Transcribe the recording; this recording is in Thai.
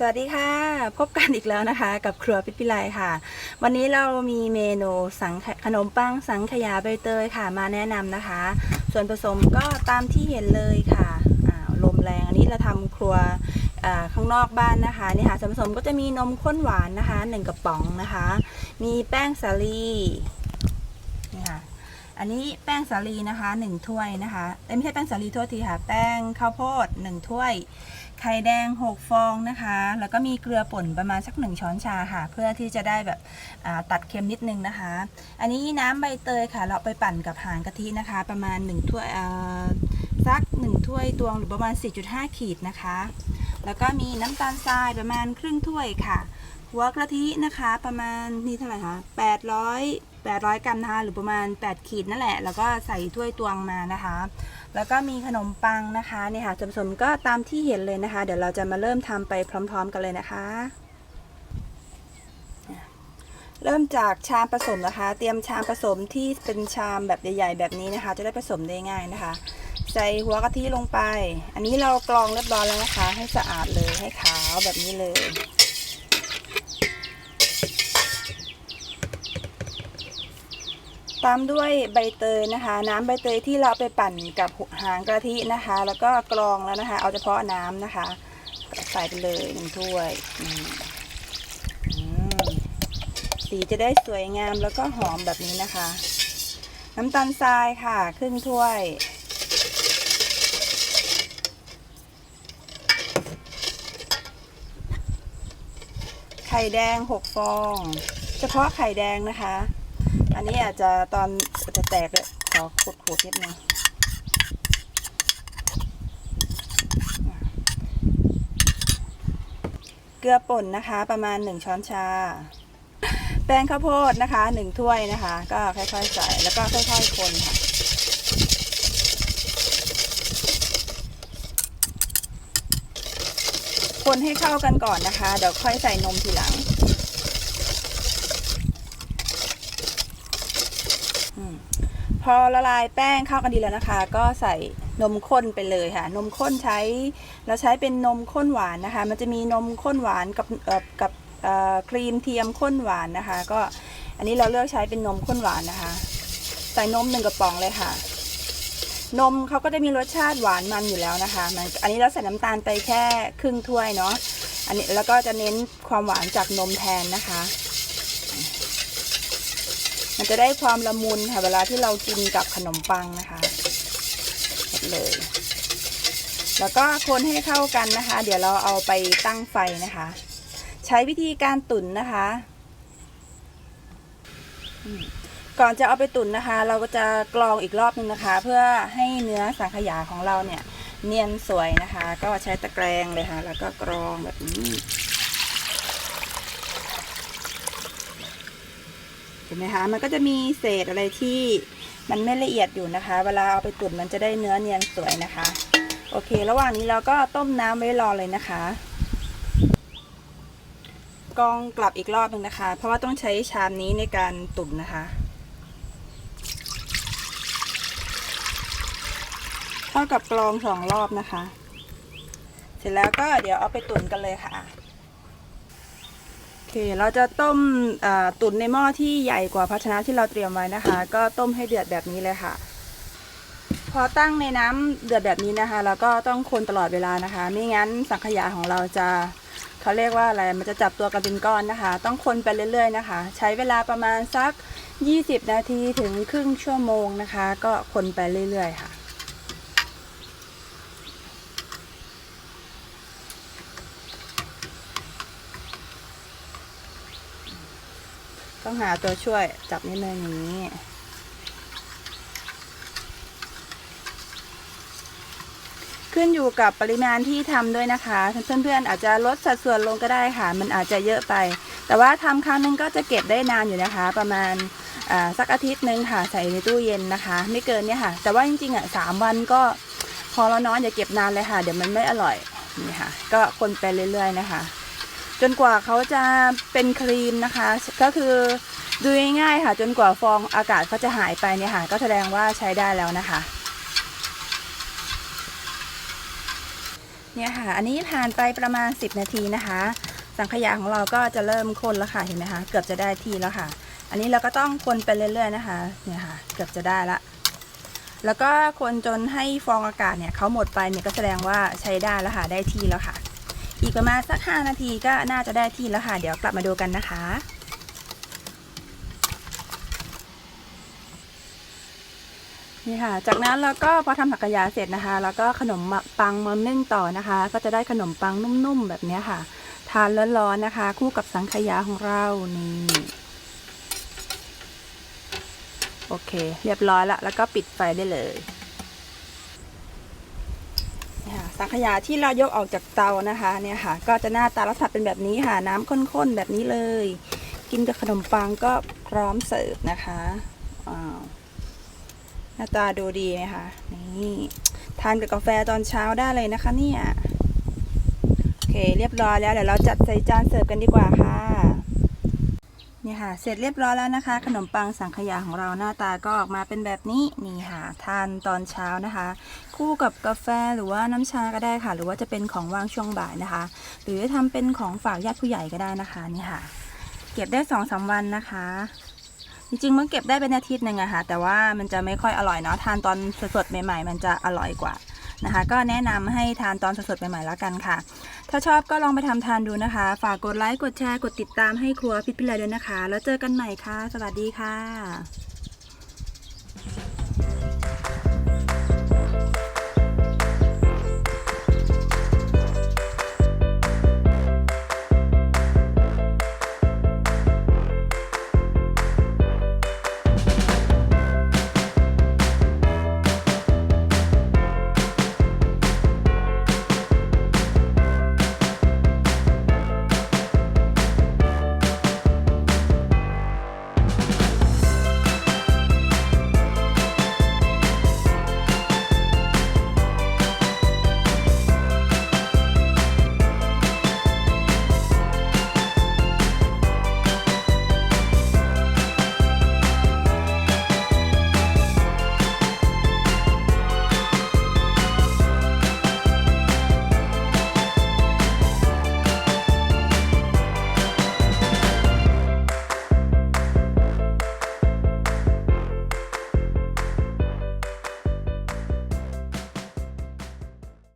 สวัสดีค่ะ พบกันอีกแล้วนะคะ กับครัวพิพิไลค่ะ วันนี้เรามีเมนูสังขนมปังสังขยาใบเตยค่ะมาแนะนำนะคะ ส่วนผสมก็ตามที่เห็นเลยค่ะลมแรงอันนี้เราทำครัวข้างนอกบ้านนะคะนี่ค่ะส่วนผสมก็จะมีนมข้นหวานนะคะหนึ่งกระป๋องนะคะ มีแป้งสาลี อันนี้แป้งสาลีนะคะหนึ่งถ้วยนะคะเอ้ยไม่ใช่แป้งสาลีทั่วทีค่ะ แป้งข้าวโพดหนึ่งถ้วย ไข่แดง 6 ฟองนะคะ แล้วก็มีเกลือป่นประมาณสัก 1 ช้อนชาค่ะ เพื่อที่จะได้แบบตัดเค็มนิดนึงนะคะ อันนี้น้ำใบเตยค่ะ เราไปปั่นกับหางกะทินะคะ ประมาณ1ถ้วยสัก1ถ้วยตวงหรือประมาณ 4.5 ขีดนะคะ แล้วก็มีน้ำตาลทรายประมาณครึ่งถ้วยค่ะ หัวกะทินะคะประมาณนี่เท่าไหร่คะ800 800 กรัมนะคะหรือประมาณ 8 ขีดนั่นแหละ แล้วก็ใส่ถ้วยตวงมานะคะ แล้วก็มีขนมปังนะคะเนี่ยค่ะส่วนผสมก็ตามที่เห็นเลยนะคะ เดี๋ยวเราจะมาเริ่มทำไปพร้อม ๆ กันเลยนะคะ เริ่มจากชามผสมนะคะ เตรียมชามผสมที่เป็นชามแบบใหญ่ๆ แบบนี้นะคะ จะได้ผสมได้ง่ายนะคะใส่หัวกะทิลงไป อันนี้เรากรองเรียบร้อยแล้วนะคะ ให้สะอาดเลยให้ขาวแบบนี้เลย ตามด้วยใบเตยนะคะ น้ำใบเตยที่เราไปปั่นกับหางกะทินะคะ แล้วก็กรองแล้วนะคะ เอาเฉพาะน้ำนะคะใส่ไปเลยหนึ่งถ้วยสีจะได้สวยงามแล้วก็หอมแบบนี้นะคะ น้ำตาลทรายค่ะครึ่งถ้วยไข่แดง 6 ฟอง เฉพาะไข่แดงนะคะ อันนี้อาจจะตอนจะแตกเลยขอขูดขูดนิดนึงเกลือป่นนะคะ ประมาณ 1 ช้อนชา แป้งข้าวโพดนะคะ1ถ้วยนะคะ ก็ค่อยๆใส่แล้วก็ค่อยๆคนค่ะคนให้เข้ากันก่อนนะคะ เดี๋ยวค่อยใส่นมทีหลัง อม พอละลายแป้งเข้ากันดีแล้วนะคะ ก็ใส่นมข้นไปเลยค่ะ นมข้นใช้เราใช้เป็นนมข้นหวานนะคะ มันจะมีนมข้นหวานกับเอ่อกับเอ่อครีมเทียมข้นหวานนะคะ ก็อันนี้เราเลือกใช้เป็นนมข้นหวานนะคะ ใส่นมหนึ่งกระป๋องเลยค่ะ นมเขาก็จะมีรสชาติหวานมันอยู่แล้วนะคะมันอันนี้เราใส่น้ำตาลไปแค่ครึ่งถ้วยเนาะอันนี้แล้วก็จะเน้นความหวานจากนมแทนนะคะ มันจะได้ความละมุนค่ะเวลาที่เรากินกับขนมปังนะคะหมดเลย แล้วก็คนให้เข้ากันนะคะ เดี๋ยวเราเอาไปตั้งไฟนะคะ ใช้วิธีการตุ๋นนะคะ ก่อนจะเอาไปตุ๋นนะคะ เราก็จะกรองอีกรอบนึงนะคะ เพื่อให้เนื้อสังขยาของเราเนี่ย เนียนสวยนะคะ ก็ใช้ตะแกรงเลยค่ะ แล้วก็กรองแบบนี้ เห็นไหมคะ มันก็จะมีเศษอะไรที่มันไม่ละเอียดอยู่นะคะ เวลาเอาไปตุ๋นมันจะได้เนื้อเนียนสวยนะคะ โอเค ระหว่างนี้เราก็ต้มน้ำไว้รอเลยนะคะกรองกลับอีกรอบหนึ่งนะคะ เพราะว่าต้องใช้ชามนี้ในการตุ๋นนะคะเท่ากับกรองสองรอบนะคะ เสร็จแล้วก็เดี๋ยวเอาไปตุ๋นกันเลยค่ะ เคเราจะต้มตุ๋นในหม้อที่ใหญ่กว่าภาชนะที่เราเตรียมไว้นะคะ ก็ต้มให้เดือดแบบนี้เลยค่ะ พอตั้งในน้ำเดือดแบบนี้นะคะแล้วก็ต้องคนตลอดเวลานะคะ ไม่งั้นสังขยาของเราจะเขาเรียกว่าอะไรมันจะจับตัวกันเป็นก้อนนะคะ ต้องคนไปเรื่อย ๆ นะคะ ใช้เวลาประมาณสัก 20 นาทีถึงครึ่งชั่วโมงนะคะ ก็คนไปเรื่อย ๆ ค่ะ ต้องหาตัวช่วยจับนิดนึงอย่างนี้ ขึ้นอยู่กับปริมาณที่ทำด้วยนะคะ เพื่อนๆอาจจะลดสัดส่วนลงก็ได้ค่ะ มันอาจจะเยอะไป แต่ว่าทำครั้งนึงก็จะเก็บได้นานอยู่นะคะ ประมาณสักอาทิตย์หนึ่งค่ะใส่ในตู้เย็นนะคะ ไม่เกินเนี่ยค่ะ แต่ว่าจริงๆอะสามวันก็พอแล้วเนาะอย่าเก็บนานเลยค่ะ เดี๋ยวมันไม่อร่อยนี่ค่ะ ก็คนไปเรื่อยๆนะคะ จนกว่าเขาจะเป็นครีมนะคะ ก็คือดูง่ายๆค่ะ จนกว่าฟองอากาศเขาจะหายไปเนี่ยค่ะ ก็แสดงว่าใช้ได้แล้วนะคะเนี่ยค่ะ อันนี้ผ่านไปประมาณ 10 นาทีนะคะ สังขยาของเราก็จะเริ่มข้นแล้วค่ะ เห็นไหมคะ เกือบจะได้ที่แล้วค่ะ อันนี้เราก็ต้องคนไปเรื่อยๆนะคะ เนี่ยค่ะ เกือบจะได้ละ แล้วก็คนจนให้ฟองอากาศเนี่ยเขาหมดไปเนี่ยก็แสดงว่าใช้ได้แล้วค่ะ ได้ที่แล้วค่ะ อีกประมาณสัก 5 นาทีก็น่าจะได้ที่แล้วค่ะ เดี๋ยวกลับมาดูกันนะคะ นี่ค่ะ จากนั้นเราก็พอทำสังขยาเสร็จนะคะ แล้วก็ขนมปังมานึ่งต่อนะคะ ก็จะได้ขนมปังนุ่มๆแบบนี้ค่ะ ทานร้อนๆนะคะ คู่กับสังขยาของเรานี่โอเค เรียบร้อยละแล้วก็ปิดไฟได้เลยนี่ค่ะ สังขยาที่เรายกออกจากเตานะคะเนี่ยค่ะ ก็จะหน้าตาลักษณะเป็นแบบนี้ค่ะ น้ำข้นๆแบบนี้เลย กินกับขนมปังก็พร้อมเสิร์ฟนะคะว้าวหน้าตาดูดีไหมคะนี่ทานกับกาแฟตอนเช้าได้เลยนะคะเนี่ยโอเคเรียบร้อยแล้วเดี๋ยวเราจัดใส่จานเสิร์ฟกันดีกว่าค่ะ นี่ยค่ะ เสร็จเรียบร้อยแล้วนะคะ ขนมปังสังขยาของเราหน้าตาก็ออกมาเป็นแบบนี้นี่ค่ะ ทานตอนเช้านะคะ คู่กับกาแฟหรือว่าน้ำชาก็ได้ค่ะ หรือว่าจะเป็นของว่างช่วงบ่ายนะคะ หรือทำเป็นของฝากญาติผู้ใหญ่ก็ได้นะคะนี่ค่ะ เก็บได้สองสามวันนะคะ จริงๆมันเก็บได้เป็นอาทิตย์หนึ่งอะค่ะ แต่ว่ามันจะไม่ค่อยอร่อยเนาะทานตอนสดๆใหม่ ๆ มันจะอร่อยกว่า นะคะ ก็แนะนำให้ทานตอนสดๆใหม่ๆแล้วกันค่ะ ถ้าชอบก็ลองไปทำทานดูนะคะ ฝากกดไลค์กดแชร์กดติดตามให้ครัวพิษพิไลด้วยนะคะ แล้วเจอกันใหม่ค่ะ สวัสดีค่ะ